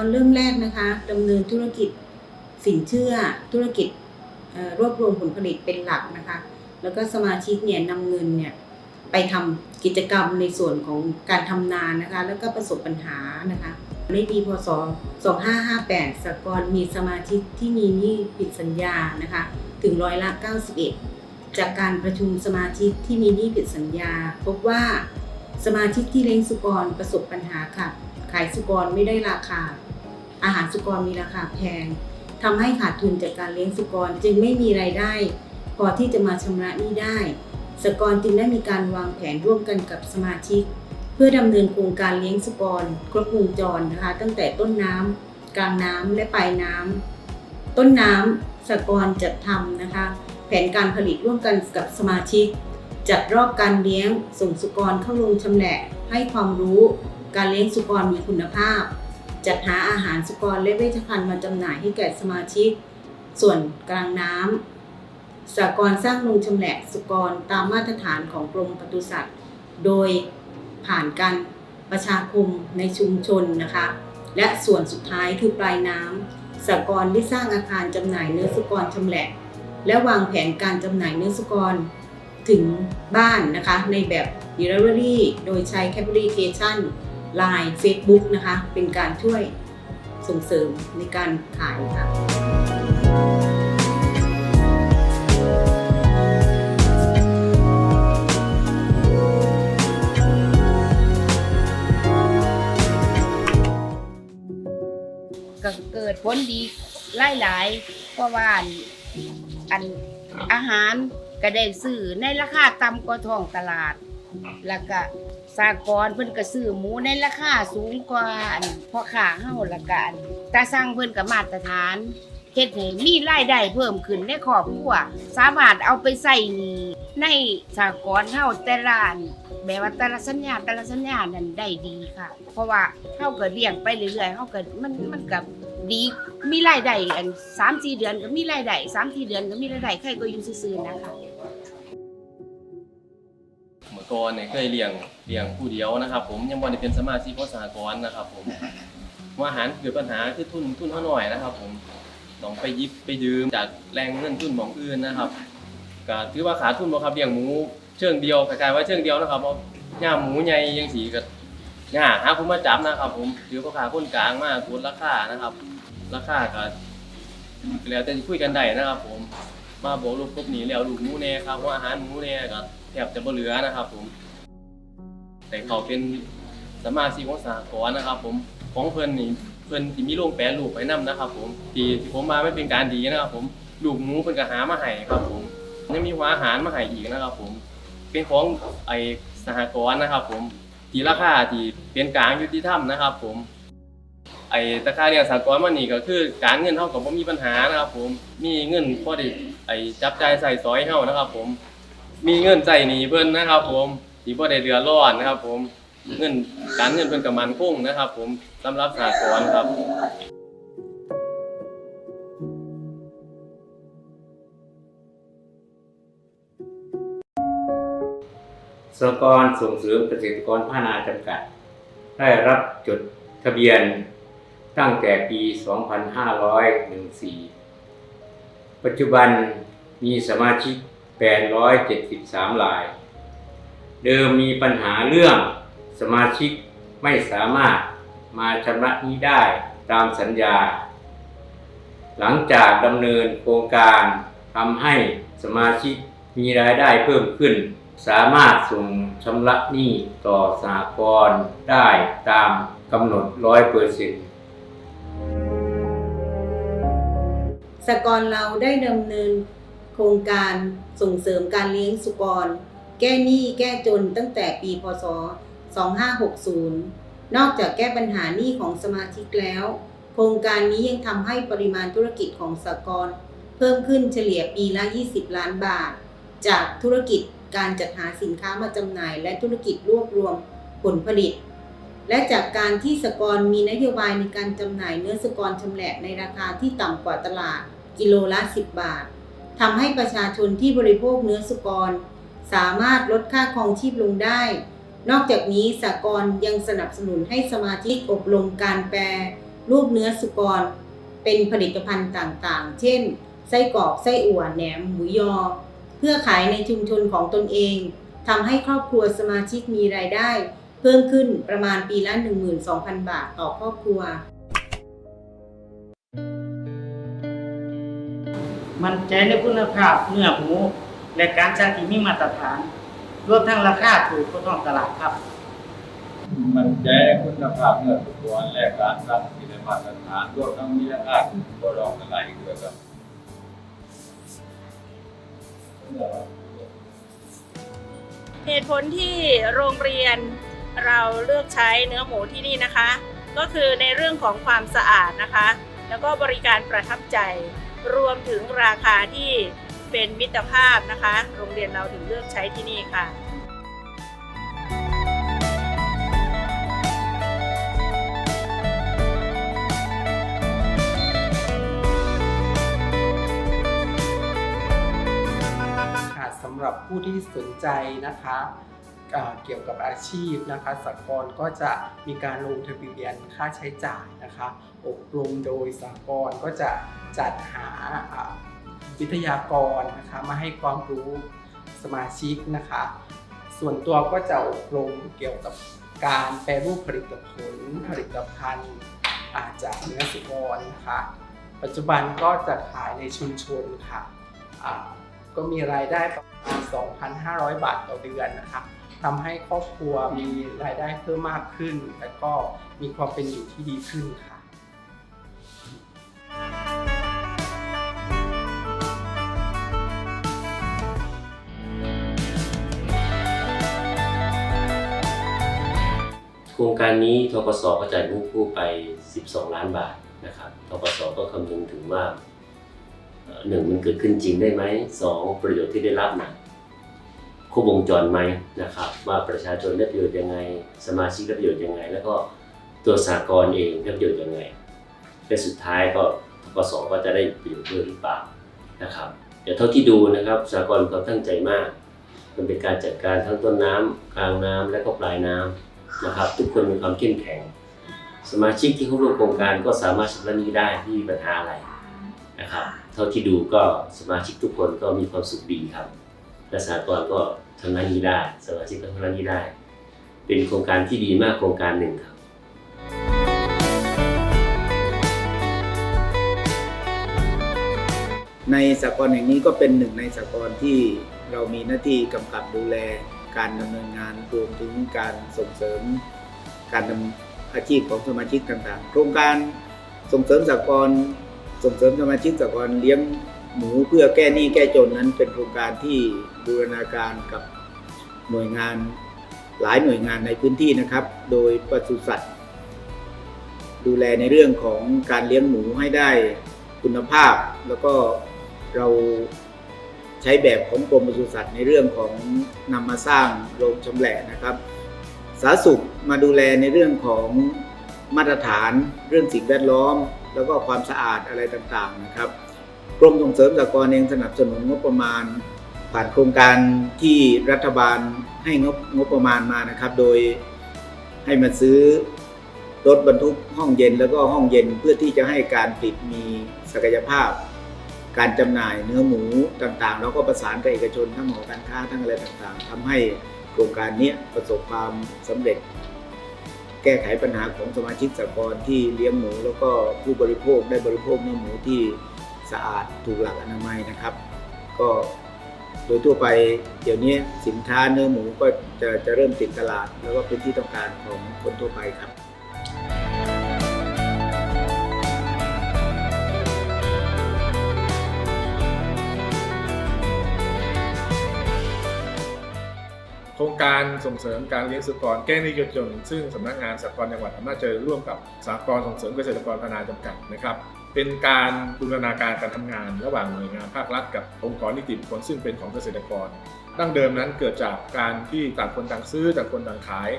สหกรเริ่มแรกนะคะดำเนินธุรกิจสินเชื่อธุรกิจรวบรวมผลผลิตเป็นหลักนะคะ แล้วก็สมาชิกเนี่ยนำเงินเนี่ยไปทำกิจกรรมในส่วนของการทำนานนะคะ แล้วก็ประสบปัญหานะคะในปีพศ 2558สกรมีสมาชิกที่มีหนี้ผิดสัญญานะคะ ถึงร้อยละ 91 จากการประชุมสมาชิกที่มีหนี้ผิดสัญญา พบว่าสมาชิกที่เลี้ยงสุกรประสบปัญหาค่ะขายสุกรไม่ได้ราคา อาหารสุกรมีราคาแพงทำให้ขาดทุนจากการเลี้ยงสุกรจึงไม่มีรายได้ พอที่จะมาชำระหนี้ได้ สกรจึงได้มีการวางแผนร่วมกันกับสมาชิก เพื่อดำเนินโครงการเลี้ยงสุกรครบวงจรนะคะ ตั้งแต่ต้นน้ำกลางน้ำและปลายน้ำต้นน้ำสกรจัดทำนะคะ แผนการผลิตร่วมกันกับสมาชิก จัดรอบการเลี้ยงส่งสุกรเข้าโรงชำแหละให้ความรู้ การเลี้ยงสุกรมีคุณภาพ จัดหาอาหารสุกรและเวชภัณฑ์มาจำหน่ายให้แก่สมาชิก ส่วนกลางน้ำสหกรสร้างโรงชำแหละสุกรตามมาตรฐานของกรมปศุสัตว์ โดยผ่านการประชาคมในชุมชนนะคะ และส่วนสุดท้ายคือปลายน้ำสหกรได้สร้างอาคารจำหน่ายเนื้อสุกรชำแหละ และวางแผนการจำหน่ายเนื้อสุกรถึงบ้านนะคะในแบบ Delivery โดยใช้ c Line Facebook นะคะ เป็นการช่วยส่งเสริมในการขายค่ะก็เกิดผลดีหลายๆเพราะว่าอันอันอาหารก็ได้ซื้อในราคาต่ำกว่าท้องตลาด แล้วก็ สากรเพิ่นก็ซื้อหมูในราคาสูงกว่าอันพ่อค้าเฮาละกันตาสั่งเพิ่นก็มาตรฐานเฮ็ดให้มีรายได้เพิ่มขึ้นในครอบครัวสามารถเอาไปใส่นี้ในสากรเฮาแต่ละอันแบบว่าแต่ละสัญญาแต่ละสัญญานั้นได้ดีค่ะ เพราะว่าเฮาก็เลี้ยงไปเรื่อยๆเฮาก็มันมันก็ดีมีรายได้อัน3-4 เดือนก็มีรายได้3-4 เดือนก็มีรายได้ใครก็อยู่ซื่อๆนะคะ ก่อนเนี่ยเคยเลี้ยงเลี้ยงผู้เดียวนะครับ ผมยังบ่ได้เป็นสมาชิกของสหกรณ์นะครับ ผมว่าอาหารเกิดปัญหาคือทุนทุนเขาหน่อยนะครับ ผมต้องไปยิบไปยืมจากแรงเงินทุนของอื่นนะครับก็ถือว่าขาดทุนบ่ครับเลี้ยงหมูเชิงเดียวคล้ายๆว่าเชิงเดียวนะครับเพราะย่าหมูใหญ่ยังสีก็ยาหาผมมาจับนะครับ ผมถือว่าขาคนกลางมากคูณราคานะครับ ราคาก็แล้วแต่คุยกันได้นะครับ ผมมาบอกลูกครบหนีแล้วลูกหมูแน่ครับว่าอาหารหมูแน่ก็ แทบจะบ่เหลือนะครับ ผม แต่เขาเป็นสมาชิกของสหกรณ์นะครับ ผมของเพิ่นนี่เพิ่นที่มีโรงแปรรูปไว้นํนะครับ ผมที่ที่ผมมาไม่เป็นการดีนะครับ ผมลูกหมูเพิ่นก็หามาให้ครับ ผมยังมีหัวอาหารมาให้อีกนะครับ ผม เป็นของไอสหกรณ์นะครับ ผมที่ราคาที่เป็นกลางยุติธรรมนะครับ ผมไอ้ตะค่าเลี้ยสากลมันนี่ก็คือการเงินเฮาก็บ่มีปัญหานะครับ ผมมีเงินพอด้ไอ้จับใจใส่ซอยเฮานะครับ ผม มีเงินใส่หนีเพิ่นนะครับผมทีบ่ได้เดือดร้อนนะครับ ผม เงินการเงินเพิ่นก็มั่นคงนะครับ ผมสำหรับสากลครับสหกรณ์ส่งเสริมเกษตรกรพัฒนาจำกัด ได้รับจดทะเบียนตั้งแต่ปี 2514 ปัจจุบันมีสมาชิก 873ราย เดิมมีปัญหาเรื่องสมาชิกไม่สามารถมาชำระหนี้ได้ตามสัญญา หลังจากดำเนินโครงการทำให้สมาชิกมีรายได้เพิ่มขึ้น สามารถส่งชำระหนี้ต่อสหกรณ์ได้ตามกำหนดร้อยเปอร์เซ็นต์สกรเราได้ดำเนิน ครงการส่งเสริมการเลี้ยงสุกร แก้หนี้แก้จนตั้งแต่ปีพศ 2560 นอกจากแก้ปัญหาหนี้ของสมาชิกแล้ว โครงการนี้ยังทำให้ปริมาณธุรกิจของสกร เพิ่มขึ้นเฉลี่ยปีละ 20 ล้านบาท จากธุรกิจการจัดหาสินค้ามาจำหน่าย และธุรกิจรวบรวมผลผลิต และจากการที่สกรมีนโยบายในการจำหน่ายเนื้อสกรชำแหละในราคาที่ต่ำกว่าตลาดกิโลละ 10 บาท ทำให้ประชาชนที่บริโภคเนื้อสหกร สามารถลดค่าครองชีพลงได้ นอกจากนี้สหกรยังสนับสนุนให้สมาชิกอบรมการแปรรูปเนื้อสุกร เป็นผลิตภัณฑ์ต่างๆ เช่น ไส้กรอกไส้อั่วแหนมหมูยอ เพื่อขายในชุมชนของตนเองทำให้ครอบครัวสมาชิกมีรายได้ เพิ่มขึ้นประมาณปีละ 12,000 บาทต่อครอบครัว มั่นใจในคุณภาพเนื้อหมูและการช่างที่มีมาตรฐาน รวมทั้งราคาถูกก็ต้องตลาดครับ มันใจคุณภาพเนื้อสุกรและการสร้างที่ได้มาตรฐานรวมทั้งมีราคาถูกก็รองอะไรอีกด้วยครับเหตุผลที่โรงเรียนเราเลือกใช้เนื้อหมูที่นี่นะคะ ก็คือในเรื่องของความสะอาดนะคะ แล้วก็บริการประทับใจ รวมถึงราคาที่เป็นมิตรภาพนะคะ โรงเรียนเราถึงเลือกใช้ที่นี่ค่ะสำหรับผู้ที่สนใจนะคะ เกี่ยวกับอาชีพนะคะสากลก็จะมีการลงทะเบียนค่าใช้จ่ายนะคะอบรมโดยสากลก็จะจัดหาวิทยากรนะคะมาให้ความรู้สมาชิกนะคะ ส่วนตัวก็จะอบรมเกี่ยวกับการแปรรูปผลิตผลผลิตภัณฑ์อาจากเนื้อสุกรนะคะ ปัจจุบันก็จะขายในชุมชนค่ะก็มีรายได้ประมาณ 2,500 บาทต่อเดือนนะคะ ทำให้ครอบครัวมีรายได้เพิ่มมากขึ้น และก็มีความเป็นอยู่ที่ดีขึ้นค่ะโครงการนี้ทกสก็จ่ายงินกู้ไป 12 ล้านบาทนะครับทกสก็คำนึงถึงว่าหนึ่งมันเกิดขึ้นจริงได้ไหมสองประโยชน์ที่ได้รับนะ ครบวงจรไหมนะครับว่าประชาชนได้ประโยชน์ยังไง สมาชิกได้ประโยชน์ยังไง แล้วก็ตัวสากลเองได้ประโยชน์ยังไงและสุดท้ายก็ทกสก็จะได้ประโยชน์ด้วยหรือเปล่านะครับเดี๋ยวเท่าที่ดูนะครับสากลมีความตั้งใจมาก มันเป็นการจัดการทั้งต้นน้ำกลางน้ำและก็ปลายน้ำนะครับ ทุกคนมีความเข้มแข็ง สมาชิกที่เข้าร่วมโครงการก็สามารถชำระหนี้ได้ไม่มีปัญหาอะไรนะครับ เท่าที่ดูก็สมาชิกทุกคนก็มีความสุขดีครับ และสหกรณ์ก็ชำระหนี้ได้ สมาชิกก็ชำระหนี้ได้ เป็นโครงการที่ดีมากโครงการหนึ่งครับในสากลแห่งนี้ก็เป็นหนึ่งในสากลที่เรามีหน้าที่กำกับดูแลการดำเนินงานรวมถึงการส่งเสริม การดำอาชีพของสมาชิกต่างๆ โครงการส่งเสริมสากลส่งเสริมสมาชิกสากลเลี้ยงหมูเพื่อแก้หนี้แก้จนนั้นเป็นโครงการที่ บูรณาการกับหน่วยงานหลายหน่วยงานในพื้นที่นะครับ โดยปศุสัตว์ ดูแลในเรื่องของการเลี้ยงหมูให้ได้คุณภาพ แล้วก็เราใช้แบบของกรมปศุสัตว์ในเรื่องของนำมาสร้างโรงชำแหละนะครับ สาธารณสุขมาดูแลในเรื่องของมาตรฐานเรื่องสิ่งแวดล้อม แล้วก็ความสะอาดอะไรต่างๆนะครับ กรมส่งเสริมสหกรณ์เองสนับสนุนงบประมาณ ผ่านโครงการที่รัฐบาลให้งบงบประมาณมานะครับ โดยให้มาซื้อรถบรรทุกห้องเย็นแล้วก็ห้องเย็นเพื่อที่จะให้การผลิตมีศักยภาพ การจำหน่ายเนื้อหมูต่างๆ แล้วก็ประสานกับเอกชนทั้งหอการค้าทั้งอะไรต่างๆทำให้โครงการนี้ประสบความสำเร็จ แก้ไขปัญหาของสมาชิกสหกรณ์ที่เลี้ยงหมู แล้วก็ผู้บริโภคได้บริโภคเนื้อหมูที่สะอาดถูกหลักอนามัยนะครับ ก็ ดยทั่วไปเดี๋ยวนี้สินค้าเนื้อหมูก็จะจะเริ่มติดตลาด แล้วก็เป็นที่ต้องการของคนทั่วไปครับโครงการส่งเสริมการเลี้ยงสุกรแก้หนี้ยศจนซึ่งสำนักงานสหกรณ์จังหวัดอำนาจเจริญร่วมกับสหกรณ์ส่งเสริมเกษตรกรพนาจำกัดนะครับ เป็นการบูรณาการการทำงาน ระหว่างหน่วยงานภาครัฐกับองค์กรนิติบุคคลซึ่งเป็นของเกษตรกรดั้งเดิมนั้นเกิดจากการที่ต่างคนต่างซื้อต่างคนต่างขาย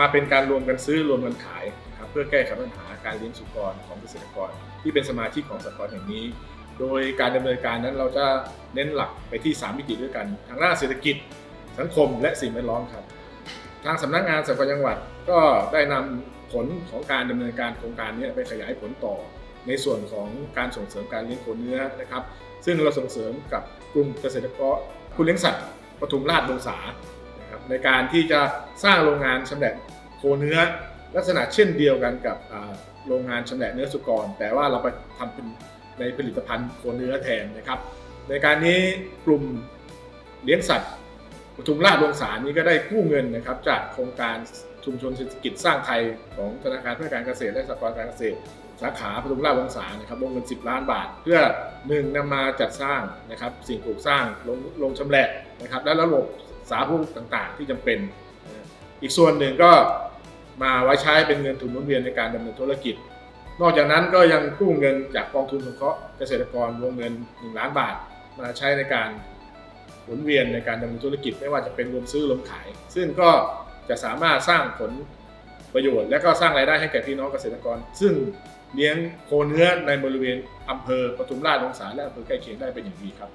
มาเป็นการรวมกันซื้อรวมกันขายนะครับเพื่อแก้ไขปัญหาการเลี้ยงสุกรของเกษตรกร ที่เป็นสมาชิกของสหกรณ์แห่งนี้ โดยการดำเนินการนั้นเราจะเน้นหลักไปที่ 3 มิติด้วยกัน ทางด้านเศรษฐกิจ สังคมและสิ่งแวดล้อมครับ ทางสำนักงานสหกรณ์จังหวัดก็ได้นำผลของการดำเนินการโครงการนี้ไปขยายผลต่อ ในส่วนของการส่งเสริมการเลี้ยงโคเนื้อนะครับ ซึ่งเราส่งเสริมกับกลุ่มเกษตรกรผู้เลี้ยงสัตว์ปทุมราชวงศานะครับในการที่จะสร้างโรงงานชำแหละโคเนื้อ ลักษณะเช่นเดียวกันกับโรงงานชำแหละเนื้อสุกร แต่ว่าเราไปทำเป็นในผลิตภัณฑ์โคเนื้อแทนนะครับ ในการนี้กลุ่มเลี้ยงสัตว์ปทุมราชวงศานี้ก็ได้กู้เงินนะครับจากโครงการ ชุมชนเศรษฐกิจสร้างไทยของธนาคารเพื่อการเกษตรและสหกรณ์การเกษตร สาขาปทุมราชวงศานะครับวงเงิน 10 ล้านบาท เพื่อหนึ่งนำมาจัดสร้างนะครับสิ่งปลูกสร้างลงลงชำแหละนะครับและระบบสาธารณูปต่างๆ ที่จำเป็น อีกส่วนหนึ่งก็มาไว้ใช้เป็นเงินทุนหมุนเวียนในการดำเนินธุรกิจ นอกจากนั้นก็ยังกู้เงินจากกองทุนสงเคราะห์เกษตรกรวงเงิน 1 ล้านบาท มาใช้ในการหมุนเวียนในการดำเนินธุรกิจไม่ว่าจะเป็นรวมซื้อรวมขาย ซึ่งก็ จะสามารถสร้างผลประโยชน์ และก็สร้างรายได้ให้แก่พี่น้องเกษตรกร ซึ่งเลี้ยงโคเนื้อในบริเวณอำเภอปทุมราชสงสาและอำเภอใกล้เคียงได้เป็นอย่างดีครับ